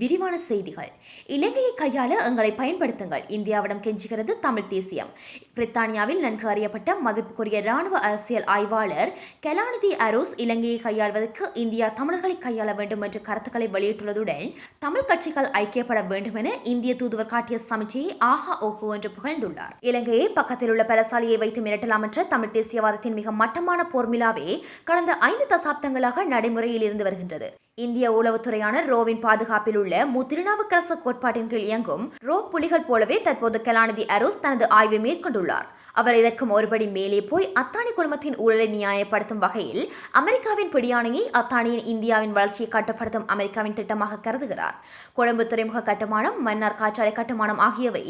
விரிவான செய்திகள். இலங்கையை கையாள எங்களை பயன்படுத்துங்கள். இந்தியாவிடம் கெஞ்சுகிறது தமிழ் தேசியம். பிரித்தானியாவில் நன்கு அறியப்பட்ட மதிப்புக்குரிய ராணுவ அரசியல் ஆய்வாளர் கெலாநிதி அரோஸ் இலங்கையை கையாள்வதற்கு இந்தியா தமிழர்களை கையாள வேண்டும் என்ற கருத்துக்களை வெளியிட்டுள்ளதுடன் தமிழ் கட்சிகள் ஐக்கியப்பட வேண்டும் என இந்திய தூதுவர் காட்டிய சமிச்சையை ஆஹா ஓஹோ என்று புகழ்ந்துள்ளார். இலங்கையை பக்கத்தில் உள்ள பலசாலியை வைத்து மிரட்டலாம் என்ற தமிழ் தேசியவாதத்தின் மிக மட்டமான போர்மிலாவே கடந்த ஐந்து தசாப்தங்களாக நடைமுறையில் இருந்து வருகின்றது. இந்திய உளவுத்துறையான ரோவின் பாதுகாப்பில் உள்ள முத்திருநாவுக்கரசு கோட்பாட்டின் கீழ் இயங்கும் ரோ புலிகள் போலவே தற்போது கலாநிதி அரோஸ் தனது ஆய்வை மேற்கொண்டுள்ளார். அவர் இதற்கும் ஒருபடி மேலே போய் அத்தானி குழுமத்தின் ஊழலை நியாயப்படுத்தும் வகையில் அமெரிக்காவின் பிடியானையை அத்தானியின் இந்தியாவின் வளர்ச்சியை கட்டுப்படுத்தும் அமெரிக்காவின் திட்டமாக கருதுகிறார். கொழும்பு துறைமுக கட்டுமானம் மன்னார் காற்றாலை கட்டுமானம் ஆகியவை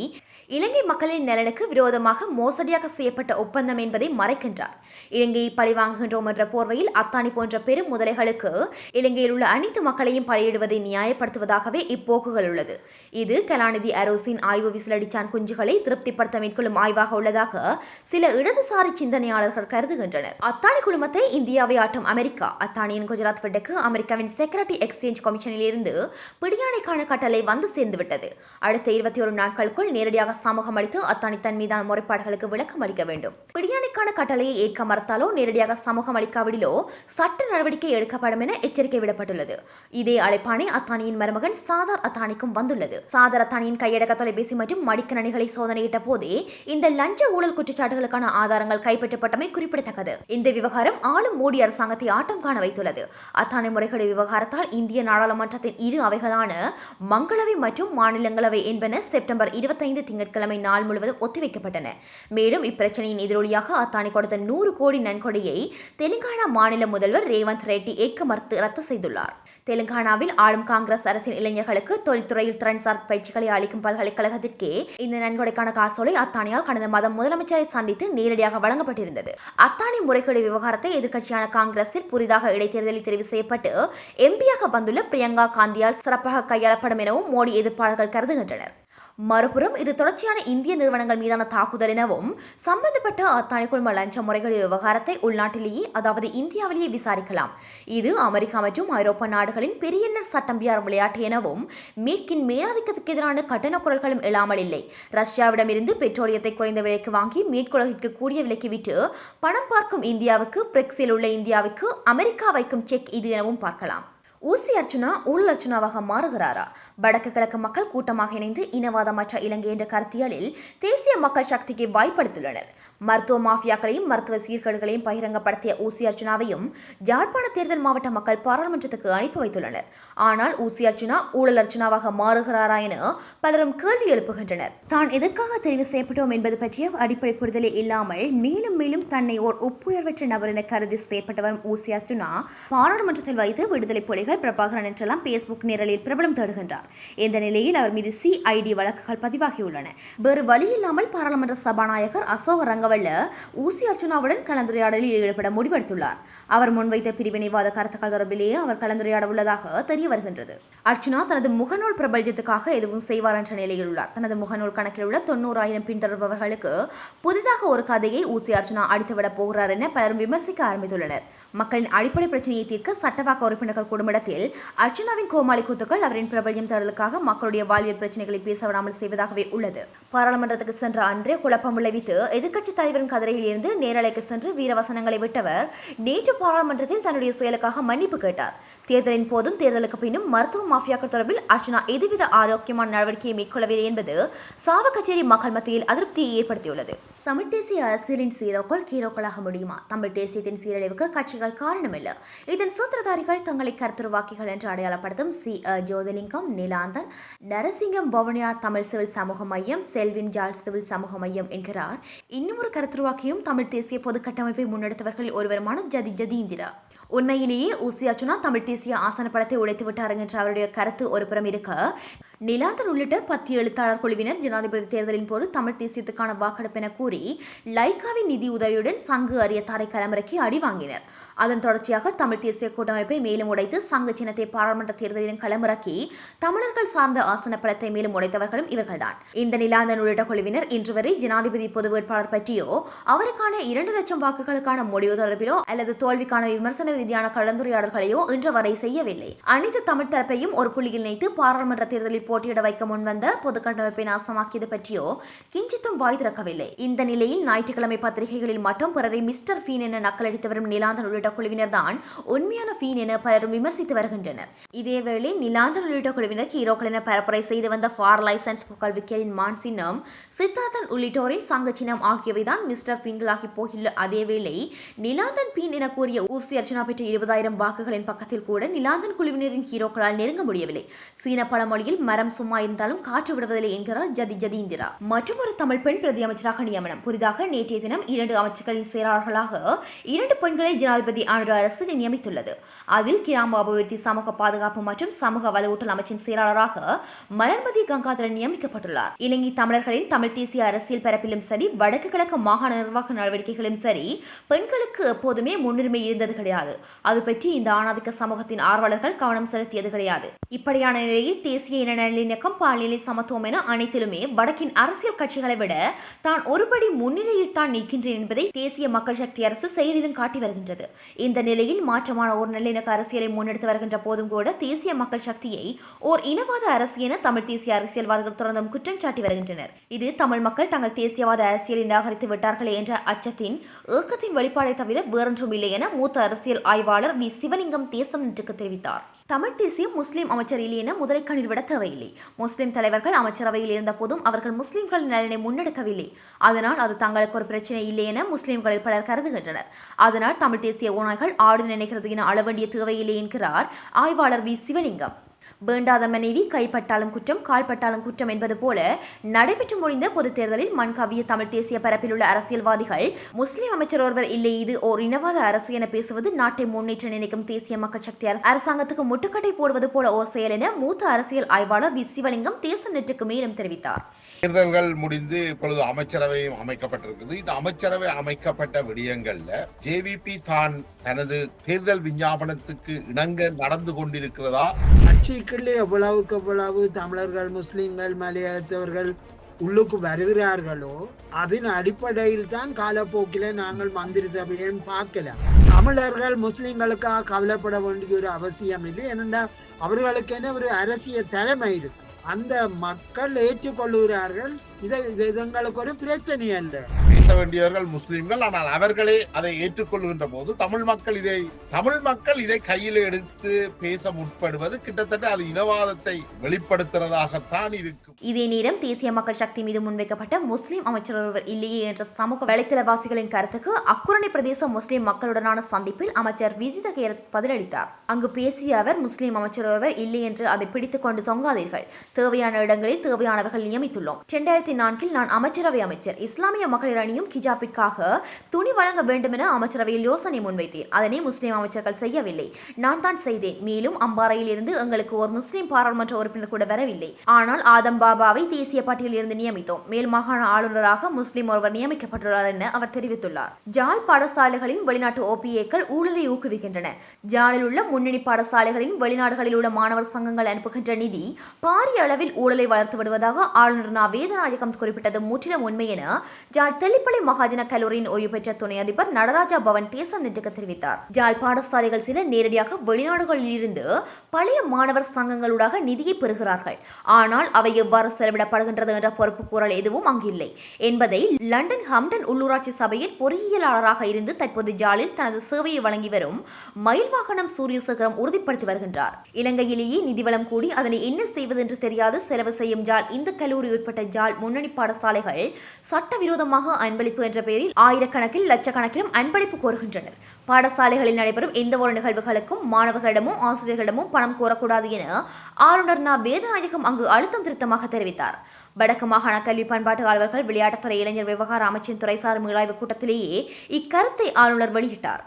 இலங்கை மக்களின் நலனுக்கு விரோதமாக மோசடியாக செய்யப்பட்ட ஒப்பந்தம் என்பதை மறைக்கின்றார். இலங்கையை பழிவாங்குகின்றோம் என்ற போர்வையில் அத்தானி போன்ற பெரும் முதலைகளுக்கு இலங்கையில் உள்ள அனைத்து மக்களையும் பலியிடுவதை நியாயப்படுத்துவதாகவே இப்போக்குகள் உள்ளது. இது கலாநிதி அரோசின் ஆய்வு விசிலடிச்சான் குஞ்சுகளை திருப்திப்படுத்த மேற்கொள்ளும் ஆய்வாக உள்ளதாக சில இடதுசாரி சிந்தனையாளர்கள் கருதுகின்றனர். அத்தானி குழுமத்தை இந்தியாவை ஆட்டும் அமெரிக்கா. அத்தானியின் குஜராத் வெட்டுக்கு அமெரிக்காவின் செக்ரட்டரி எக்ஸ்சேஞ்ச் கமிஷனில் இருந்து பிடியாணைக்கான கட்டளை வந்து சேர்ந்துவிட்டது. அடுத்த இருபத்தி ஒரு நாட்களுக்குள் நேரடியாக சமூகம் அளித்து அத்தானி தன் மீதான முறைப்பாடுகளுக்கு விளக்கம் அளிக்க வேண்டும். பிடியாணைக்கான கட்டளையை ஏற்க மறுத்தாலோ நேரடியாக சமூகம் அளிக்காவிடிலோ சட்ட நடவடிக்கை எடுக்கப்படும் என எச்சரிக்கை விடப்பட்டுள்ளது. இதே அழைப்பாணை அத்தானியின் மருமகன் சாதார் அத்தானிக்கும் வந்துள்ளது. சாதார் அத்தானியின் கையடக்க தொலைபேசி மற்றும் மடிக்கணினிகளை சோதனையிட்ட போதே இந்த லஞ்ச ஊழல் குற்றச்சாட்டுகளுக்கான ஆதாரங்கள் கைப்பற்றப்பட்டமை குறிப்பிடத்தக்கது. இந்த விவகாரம் ஆளும் மோடி அரசாங்கத்தை ஆட்டம் காண வைத்துள்ளது. அத்தானி முறைகேடு விவகாரத்தால் இந்திய நாடாளுமன்றத்தின் இரு அவைகளான மங்களவை மற்றும் மாநிலங்களவை என்பன செப்டம்பர் இருபத்தைந்து திங்கட்கிழமை நாள் முழுவதும் ஒத்திவைக்கப்பட்டன. மேலும் இப்பிரச்சனையின் எதிரொலியாக அத்தானி கொடுத்த நூறு கோடி நன்கொடையை தெலுங்கானா மாநில முதல்வர் ரேவந்த் ரெட்டி ஏக்கமர்த்து மறுத்து ரத்து செய்துள்ளார். தெலுங்கானாவில் ஆளும் காங்கிரஸ் அரசின் இளைஞர்களுக்கு தொழில்துறையில் திறன்சார் பயிற்சிகளை அளிக்கும் பல்கலைக்கழகத்திற்கே இந்த நன்கொடைக்கான காசோலை அத்தானியால் கடந்த மாதம் முதலமைச்சரை சந்தித்து நேரடியாக வழங்கப்பட்டிருந்தது. அத்தானி முறைகேடு விவகாரத்தை எதிர்க்கட்சியான காங்கிரஸில் புதிதாக இடைத்தேர்தலில் தெரிவு செய்யப்பட்டு எம்பியாக வந்துள்ள பிரியங்கா காந்தியால் சிறப்பாக கையாளப்படும் எனவும் மோடி எதிர்ப்பாளர்கள் கருதுகின்றனர். மறுபுறம் இது தொடர்ச்சியான இந்திய நிறுவனங்கள் மீதான தாக்குதல் எனவும் சம்பந்தப்பட்ட அத்தானி குழும லஞ்ச முறைகள் விவகாரத்தை உள்நாட்டிலேயே அதாவது இந்தியாவிலேயே விசாரிக்கலாம். இது அமெரிக்கா மற்றும் ஐரோப்பா நாடுகளின் பெரியண்ணர் சட்டம் பியார் விளையாட்டு எனவும் மேற்கின் மேலாதிக்கத்துக்கு எதிரான கட்டண குரல்களும் எழாமல் இல்லை. ரஷ்யாவிடமிருந்து பெட்ரோலியத்தை குறைந்த விலைக்கு வாங்கி மேற்குலகிற்கு கூடிய விலைக்கு விட்டு பணம் பார்க்கும் இந்தியாவுக்கு பிரெக்ஸில் உள்ள இந்தியாவுக்கு அமெரிக்கா வைக்கும் செக் இது எனவும் பார்க்கலாம். ஊசி அர்ச்சுனா ஊழல் அர்ச்சுனாவாக மாறுகிறாரா? வடக்கு கிழக்கு மக்கள் கூட்டமாக இணைந்து இனவாதமற்ற இலங்கை என்ற கருத்தியலில் தேசிய மக்கள் சக்திக்கு வாய்ப்படுத்தியுள்ளனர் மருத்துவ மாஃபியாக்களையும் மருத்துவ சீர்கேடுகளையும் பகிரங்கப்படுத்திய ஊசி அர்ச்சனாவையும் ஜாழ்ப்பாண தேர்தல் மாவட்ட மக்கள் பாராளுமன்றத்துக்கு அனுப்பி வைத்துள்ளனர். ஆனால் ஊசி அர்ச்சனா ஊழல் அர்ச்சனாவாக மாறுகிறாரா என பலரும் கேள்வி எழுப்புகின்றனர். தான் எதற்காக தெரிவு செய்யப்பட்டோம் என்பது பற்றிய அடிப்படை புரிதலே இல்லாமல் மேலும் மேலும் தன்னை ஓர் ஒப்புயர்வற்ற நபர் என கருதி செய்யப்பட்டு வரும் ஊசி அர்ச்சனா பாராளுமன்றத்தில் வைத்து விடுதலை புலிகள் பிரபாகரன் என்றெல்லாம் பேஸ்புக் நிரலில் பிரபலம் தேடுகின்றார். இந்த நிலையில் அவர் மீது சிஐடி வழக்குகள் பதிவாகியுள்ளன. வேறு வழியில்லாமல் பாராளுமன்ற சபாநாயகர் அசோக ரங்கவல்ல ஊசி அர்ச்சனாவுடன் கலந்துரையாடலில் ஈடுபட முடிவெடுத்துள்ளார். அவர் முன்வைத்த பிரிவினைவாத கருத்துக்கள் தொடர்பிலேயே அவர் கலந்துரையாட உள்ளதாக தெரிய வருகின்றது. அர்ச்சனா தனது முகநூல் பிரபல்யத்துக்காக எதுவும் செய்வார் என்ற நிலையில் உள்ளார். தனது முகநூல் கணக்கில் உள்ள தொண்ணூறாயிரம் பின்தொடர்பவர்களுக்கு புதிதாக ஒரு கதையை ஊசி அர்ச்சனா அடித்துவிடப் போகிறார் என பலரும் விமர்சிக்க ஆரம்பித்துள்ளனர். மக்களின் அடிப்படை பிரச்சனையை தீர்க்க சட்டவாக்க உறுப்பினர்கள் குடும்பத்தில் அர்ச்சனாவின் கோமாளி கூத்துக்கள் அவரின் பிரபல்யம் தேடலுக்காக மக்களுடைய வாழ்வியல் பிரச்சனைகளை பேச விடாமல் செய்வதாகவே உள்ளது. பாராளுமன்றத்துக்கு சென்ற அன்றே குழப்பம் விளைவித்து எதிர்க்கட்சி தலைவரின் கதிரையில் இருந்து நேரலைக்கு சென்று வீரவசனங்களை விட்டவர் நேற்று பாராளுமன்றத்தில் தன்னுடைய செயலுக்காக மன்னிப்பு கேட்டார். தேர்தலின் போதும் தேர்தலுக்கு பின்னும் மருத்துவ மாஃபியாக்கள் தொடர்பில் அர்ச்சனா எதுவித ஆரோக்கியமான நடவடிக்கையை மேற்கொள்ளவில்லை என்பது சாவு கச்சேரி மக்கள் மத்தியில் அதிருப்தியை ஏற்படுத்தியுள்ளது. தமிழ் தேசிய அரசியலின் சீரோக்கள் கீரோக்களாக முடியுமா? தமிழ் தேசியத்தின் சீரழிவுக்கு கட்சிகள் காரணமில்லை. இதன் சூத்திரதாரிகள் தங்களை கருத்துருவாக்கிகள் என்று அடையாளப்படுத்தும் சி. அ. ஜோதிலிங்கம் நிலாந்தன் நரசிங்கம் பவனியா தமிழ் சிவில் சமூக மையம் செல்வின் ஜால் சிவில் சமூக மையம் என்கிறார். இன்னும் ஒரு கருத்துருவாக்கியும் தமிழ் தேசிய பொது கட்டமைப்பை முன்னெடுத்தவர்களில் ஒருவருமான ஜதி ஜதீந்திரா. உண்மையிலேயே ஊசி தமிழ் தேசிய ஆசன படத்தை உடைத்து விட்டார் என்ற அவருடைய கருத்து ஒரு புறம் இருக்க. நிலாந்தன் உள்ளிட்ட பத்து எழுத்தாளர் குழுவினர் ஜனாதிபதி தேர்தலின் போது தமிழ் தேசியத்துக்கான வாக்கெடுப்பு என கூறி லைக்காவின் நிதி உதவியுடன் சங்கு அரியத்தாரை களமிறக்கி அடி வாங்கினர். அதன் தொடர்ச்சியாக தமிழ் தேசிய கூட்டமைப்பை மேலும் உடைத்து சங்கு சின்னத்தை பாராளுமன்ற தேர்தலிலும் களமிறக்கி தமிழர்கள் சார்ந்த ஆசன பலத்தை மேலும் உடைத்தவர்களும் இவர்கள்தான். இந்த நிலாந்தன் உள்ளிட்ட குழுவினர் இன்று வரை ஜனாதிபதி பொது வேட்பாளர் பற்றியோ அவருக்கான இரண்டு லட்சம் வாக்குகளுக்கான முடிவு தொடர்பிலோ அல்லது தோல்விக்கான விமர்சன ரீதியான கலந்துரையாடல்களையோ இன்று வரை செய்யவில்லை. அனைத்து தமிழ் தரப்பையும் ஒரு புள்ளியில் இணைத்து பாராளுமன்ற தேர்தலில் போட்டியிட வைக்க முன்வந்த பொது கட்டமைப்பை நாசமாக்கியது பற்றியோ கிஞ்சித்தும் வாய் திறக்கவில்லை. இந்த நிலையில் ஞாயிற்றுக்கிழமை பத்திரிகைகளில் மட்டும் பிறரை மிஸ்டர் ஃபீன் என நக்கலடித்து வரும் நிலாந்தன் உள்ளிட்ட குழுவினர் தான் உண்மையான ஃபீன் என பலரும் விமர்சித்து வருகின்றனர். இதேவேளை நிலாந்தன் உள்ளிட்ட குழுவினர் ஹீரோக்கள் என பரப்புரை செய்து வந்த ஃபார் லைசன்ஸ் கல்விக்கையின் மான் சின்னம் சித்தார்த்தன் உள்ளிட்டோரின் சங்க சின்னம் ஆகியவைதான் மிஸ்டர் ஃபீன்களாகி போகிள்ள அதேவேளை நிலாந்தன் ஃபீன் என கூறிய ஊசி அர்ச்சனா பெற்ற இருபதாயிரம் வாக்குகளின் பக்கத்தில் கூட நிலாந்தன் குழுவினரின் ஹீரோக்களால் நெருங்க முடியவில்லை. சீன பழமொழியில் மர மரம் சும்மா இருந்தாலும் காற்று விடுவதில்லை என்கிறார் ஜதி ஜதீந்திரா. மற்றும் ஒரு தமிழ் பெண் பிரதி அமைச்சராக நியமனம். புதிதாக நேற்றைய தினம் இரண்டு அமைச்சர்களின் செயலாளர்களாக இரண்டு பெண்களை ஜனாதிபதி ஆண்டு அரசு நியமித்துள்ளது. அதில் கிராம அபிவிருத்தி சமூக பாதுகாப்பு மற்றும் சமூக வலுவூட்டல் அமைச்சின் செயலாளராக மலர்மதி கங்காதரன் நியமிக்கப்பட்டுள்ளார். இலங்கை தமிழர்களின் தமிழ் தேசிய அரசியல் பரப்பிலும் சரி வடக்கு கிழக்கு மாகாண நிர்வாக நடவடிக்கைகளும் சரி பெண்களுக்கு எப்போதுமே முன்னுரிமை இருந்தது கிடையாது. அது பற்றி இந்த ஆணாதிக்க சமூகத்தின் ஆர்வலர்கள் கவனம் செலுத்தியது கிடையாது. இப்படியான நிலையில் தேசிய இன நல்லிணக்கம் பாலியலை சமத்துவம் என அனைத்திலுமே வடக்கின் அரசியல் கட்சிகளை விட தான் ஒருபடி முன்னிலையில் தான் நிற்கின்றேன் என்பதை தேசிய மக்கள் சக்தி அரசு செயலிலும் காட்டி வருகின்றது. இந்த நிலையில் மாற்றமான ஒரு நல்லிணக்க அரசியலை முன்னெடுத்து வருகின்ற போதும் கூட தேசிய மக்கள் சக்தியை ஓர் இனவாத அரசு என தமிழ் தேசிய அரசியல்வாதிகள் தொடர்ந்தும் குற்றம் சாட்டி வருகின்றனர். இது தமிழ் மக்கள் தங்கள் தேசியவாத அரசியலை நிராகரித்து விட்டார்களே என்ற அச்சத்தின் ஏக்கத்தின் வெளிப்பாடை தவிர வேறொன்றும் இல்லை என மூத்த அரசியல் ஆய்வாளர் வி. சிவலிங்கம் தேசம் நின்றுக்கு தெரிவித்தார். தமிழ் தேசிய முஸ்லீம் அமைச்சர் இல்லை என முதலைக்கண்ணில் விட தேவையில்லை. முஸ்லிம் தலைவர்கள் அமைச்சரவையில் இருந்த போதும் அவர்கள் முஸ்லிம்கள் நலனை முன்னெடுக்கவில்லை. அதனால் அது தங்களுக்கு ஒரு பிரச்சனை இல்லை என முஸ்லிம்களில் பலர் கருதுகின்றனர். அதனால் தமிழ் தேசிய ஓநாய்கள் ஆடு நினைக்கிறது என அளவேண்டிய தேவையில்லை என்கிறார் ஆய்வாளர் வி. சிவலிங்கம். வேண்டாத மனைவி கைப்பட்டாலும் குற்றம் கால்பட்டாலும் குற்றம் என்பது போல நடைபெற்று முடிந்த பொதுத் தேர்தலில் மண்கவிய தமிழ் தேசிய பரப்பில் உள்ள அரசியல்வாதிகள் முஸ்லிம் அமைச்சர் ஒருவர் இல்லை இது ஓர் இனவாத அரசு என பேசுவது நாட்டை முன்னேற்ற நினைக்கும் தேசிய மக்கள் சக்தி அரசு. அரசாங்கத்துக்கு முட்டுக்கட்டை போடுவது போல ஓர் செயல் என மூத்த அரசியல் ஆய்வாளர் வி. சிவலிங்கம் தேச நெட்டுக்கு மேலும் தெரிவித்தார். தேர்தல்கள் முடிந்து இப்பொழுது அமைச்சரவையும் அமைக்கப்பட்டிருக்கிறது. இந்த அமைச்சரவை அமைக்கப்பட்ட விடயங்கள்ல ஜேவிபி தான் தனது தேர்தல் விஞ்ஞாபனத்துக்கு இணங்க நடந்து கொண்டிருக்கிறதா கட்சிக்குள்ளே எவ்வளவுக்கு எவ்வளவு தமிழர்கள் முஸ்லீம்கள் மலையாளத்தவர்கள் உள்ளுக்கு வருகிறார்களோ அதன் அடிப்படையில் தான் காலப்போக்கில் நாங்கள் மந்திரி சபையும் பார்க்கலாம் தமிழர்கள் முஸ்லீம்களுக்காக கவலைப்பட வேண்டிய ஒரு அவசியம் இல்லை. ஏனென்றால் அவர்களுக்கென ஒரு அரசியல் தலைமை இருக்கு. அந்த மக்கள் ஏற்றுக்கொள்ளுகிறார்கள் இதை இது எங்களுக்கு ஒரு பிரச்சனை அல்ல. பேச வேண்டியவர்கள் முஸ்லிம்கள் ஆனால் அவர்களே அதை ஏற்றுக்கொள்கின்ற போது தமிழ் மக்கள் இதை தமிழ் மக்கள் இதை கையில் எடுத்து பேச முற்படுவது கிட்டத்தட்ட அது இனவாதத்தை வெளிப்படுத்துறதாகத்தான் இருக்கும். இதே நேரம் தேசிய மக்கள் சக்தி மீது முன்வைக்கப்பட்ட முஸ்லிம் அமைச்சர் ஒருவர் இல்லையே என்ற சமூக வலைத்தளவாசிகளின் கருத்துக்கு அக்குரணி பிரதேச முஸ்லிம் மக்களுடனான சந்திப்பில் அமைச்சர் விஜித கேரத் பதிலளித்தார். அங்கு பேசிய அவர் முஸ்லிம் அமைச்சர் ஒருவர் இல்லை என்று அதை பிடித்துக் கொண்டு தொங்காதீர்கள். தேவையான இடங்களில் தேவையானவர்கள் நியமித்துள்ளோம். இரண்டாயிரத்தி நான்கில் நான் அமைச்சரவை அமைச்சர். இஸ்லாமிய மகளிர் அணியும் கிஜாபிற்காக துணி வழங்க வேண்டும் என அமைச்சரவையில் யோசனை முன்வைத்தேன். அதனை முஸ்லிம் அமைச்சர்கள் செய்யவில்லை. நான் தான் செய்தேன். மேலும் அம்பாறையில் இருந்து எங்களுக்கு ஒரு முஸ்லிம் பாராளுமன்ற உறுப்பினர் கூட வரவில்லை. ஆனால் ஆதம் பாபாவை தேசிய பட்டியலில் இருந்து நியமித்தோம். மேல் மாகாண ஆளுநராக முஸ்லிம் ஒருவர் நியமிக்கப்பட்டுள்ளார் என அவர் தெரிவித்துள்ளார். ஜால் பாடசாலைகளின் வெளிநாட்டு ஓபிஏக்கள் ஊழலை ஊக்குவிக்கின்றன. ஜாலில் உள்ள முன்னணி பாடசாலைகளின் வெளிநாடுகளில் உள்ள மாணவர் சங்கங்கள் அனுப்புகின்ற நிதி பாரிய அளவில் ஊழலை வளர்த்து விடுவதாக ஆளுநர் நா. வேதநாயகம் குறிப்பிட்டது முற்றிலும் உண்மை என ஜால் ஜாழ் தெல்லிப்பளை மகாஜன கல்லூரியின் ஓய்வு பெற்ற துணை அதிபர் நடராஜா பவன் தேசம் நெட்டுக்கு தெரிவித்தார். ஜாழ் பாடசாலைகள் சில நேரடியாக வெளிநாடுகளில் இருந்து பழைய மாணவர் சங்கங்களூடாக நிதியை பெறுகிறார்கள். ஆனால் அவை எவ்வாறு செலவிடப்படுகின்றது என்ற பொறுப்பு கூறல் எதுவும் அங்கில்லை என்பதை லண்டன் ஹம்டன் உள்ளூராட்சி சபையில் பொறியியலாளராக இருந்து தற்போது ஜாலில் தனது சேவையை வழங்கி வரும் மயில்வாகனம் சூரியசேகரம் உறுதிப்படுத்தி வருகின்றார். இலங்கையிலேயே நிதிவளம் கூடி அதனை என்ன செய்வது என்று தெரியாது. செலவு செய்யும் ஜால் இந்த கல்லூரி உட்பட்ட ஜால் முன்னணி பாடசாலைகள் சட்டவிரோதமாக அன்பளிப்பு என்ற பெயரில் ஆயிரக்கணக்கில் லட்சக்கணக்கிலும் அன்பளிப்பு கோருகின்றனர். பாடசாலைகளில் நடைபெறும் எந்த ஒரு நிகழ்வுகளுக்கும் மாணவர்களிடமோ ஆசிரியர்களிடமோ பணம் கோரக்கூடாது என ஆளுநர் நா. வேதநாயகம் அங்கு அழுத்தம் திருத்தமாக தெரிவித்தார். வடக்கு மாகாண கல்வி பண்பாட்டு அலுவலர்கள் விளையாட்டுத்துறை இளைஞர் விவகார அமைச்சின் துறைசார் மீளாய்வு கூட்டத்திலேயே இக்கருத்தை ஆளுநர் வெளியிட்டார்.